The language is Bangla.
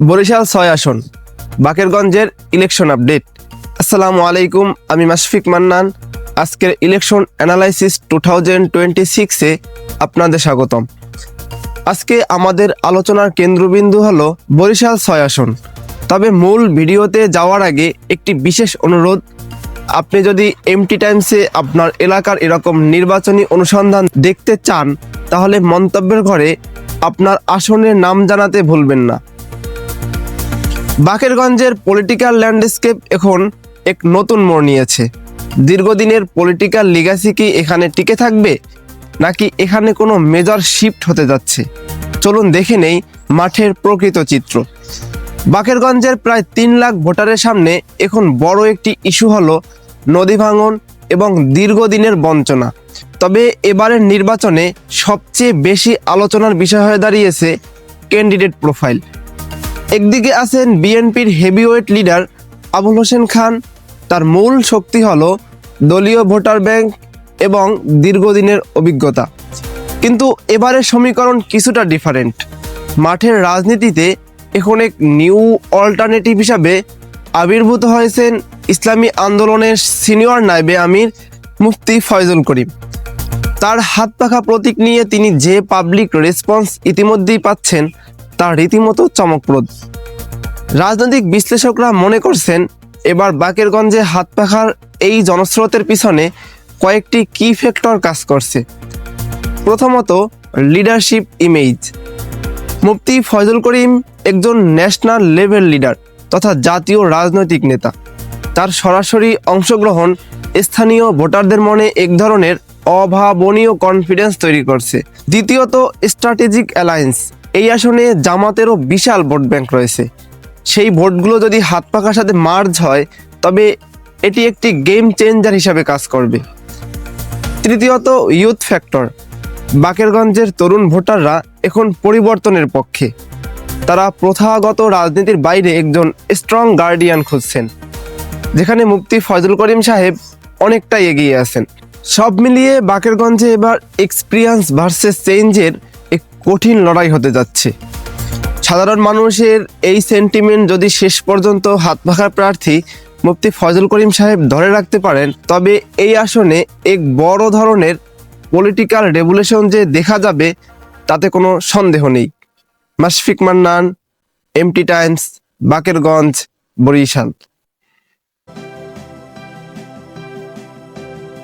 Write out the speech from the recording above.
বরিশাল ছয় আসন, বাকেরগঞ্জের ইলেকশন আপডেট আসসালামু আলাইকুম, আমি মাশফিক মান্নান। আজকের election analysis two thousand twenty সিক্সে আপনাদের স্বাগতম। আজকে আমাদের আলোচনার কেন্দ্রবিন্দু হল বরিশাল ছয় আসন। তবে মূল ভিডিওতে যাওয়ার আগে একটি বিশেষ অনুরোধ, আপনি যদি এমটি টাইমসে আপনার এলাকার এরকম নির্বাচনী অনুসন্ধান দেখতে চান, তাহলে মন্তব্যের ঘরে আপনার আসনের নাম জানাতে ভুলবেন না। বাকেরগঞ্জের পলিটিক্যাল ল্যান্ডস্কেপ এখন এক নতুন মোড় নিয়েছে। দীর্ঘদিনের পলিটিক্যাল লিগাসি কি এখানে টিকে থাকবে? নাকি এখানে কোনো মেজর শিফট হতে যাচ্ছে? চলুন দেখে নেই মাঠের প্রকৃত চিত্র। বাকেরগঞ্জের প্রায় তিন লাখ ভোটারের সামনে এখন বড় একটি ইস্যু হলো নদী ভাঙন এবং দীর্ঘদিনের বঞ্চনা। তবে এবারের নির্বাচনে সবচেয়ে বেশি আলোচনার বিষয় হয়ে দাঁড়িয়েছে ক্যান্ডিডেট প্রোফাইল একদিকে আছেন বিএনপির হেভিওয়েট লিডার আবুল হোসেন খান। তার মূল শক্তি হল দলীয় ভোটার ব্যাংক এবং দীর্ঘদিনের অভিজ্ঞতা। কিন্তু এবারের সমীকরণ কিছুটা ডিফারেন্ট মাঠের রাজনীতিতে এখন এক নিউ অল্টারনেটিভ হিসাবে আবির্ভূত হয়েছেন ইসলামী আন্দোলনের সিনিয়র নাইবে আমির মুফতি ফয়জুল করিম। তার হাত পাখা প্রতীক নিয়ে তিনি যে পাবলিক রেসপন্স ইতিমধ্যেই পাচ্ছেন তা রীতিমতো চমকপ্রদ। রাজনৈতিক বিশ্লেষকরা মনে করছেন, এবার বাকেরগঞ্জে হাত পাখার এই জনস্রোতের পিছনে কয়েকটি কি ফ্যাক্টর কাজ করছে। প্রথমত লিডারশিপ ইমেজ মুফতি ফয়জুল করিম একজন ন্যাশনাল লেভেল লিডার তথা জাতীয় রাজনৈতিক নেতা। তার সরাসরি অংশগ্রহণ স্থানীয় ভোটারদের মনে এক ধরনের অভাবনীয় কনফিডেন্স তৈরি করছে। দ্বিতীয়ত স্ট্র্যাটেজিক অ্যালায়েন্স এই আসনে জামাতেরও বিশাল ভোট ব্যাংক রয়েছে। সেই ভোটগুলো যদি হাত পাকার সাথে মার্জ হয়, তবে এটি একটি গেম চেঞ্জার হিসাবে কাজ করবে। তৃতীয়ত ইউথ ফ্যাক্টর বাকেরগঞ্জের তরুণ ভোটাররা এখন পরিবর্তনের পক্ষে। তারা প্রথাগত রাজনীতির বাইরে একজন স্ট্রং গার্ডিয়ান খুঁজছেন, যেখানে মুফতি ফয়জুল করিম সাহেব অনেকটাই এগিয়ে আছেন। সব মিলিয়ে বাকেরগঞ্জে এবার এক্সপিরিয়েন্স ভার্সেস চেঞ্জের এক কঠিন লড়াই হতে যাচ্ছে। সাধারণ মানুষের এই সেন্টিমেন্ট যদি শেষ পর্যন্ত হাত পাখার প্রার্থী মুফতি ফয়জুল করিম সাহেব ধরে রাখতে পারেন, তবে এই আসনে এক বড় ধরনের পলিটিক্যাল রেভুলেশন যে দেখা যাবে, তাতে কোনো সন্দেহ নেই। Mashfiq Mannan MT times Bakerganj, Barisal.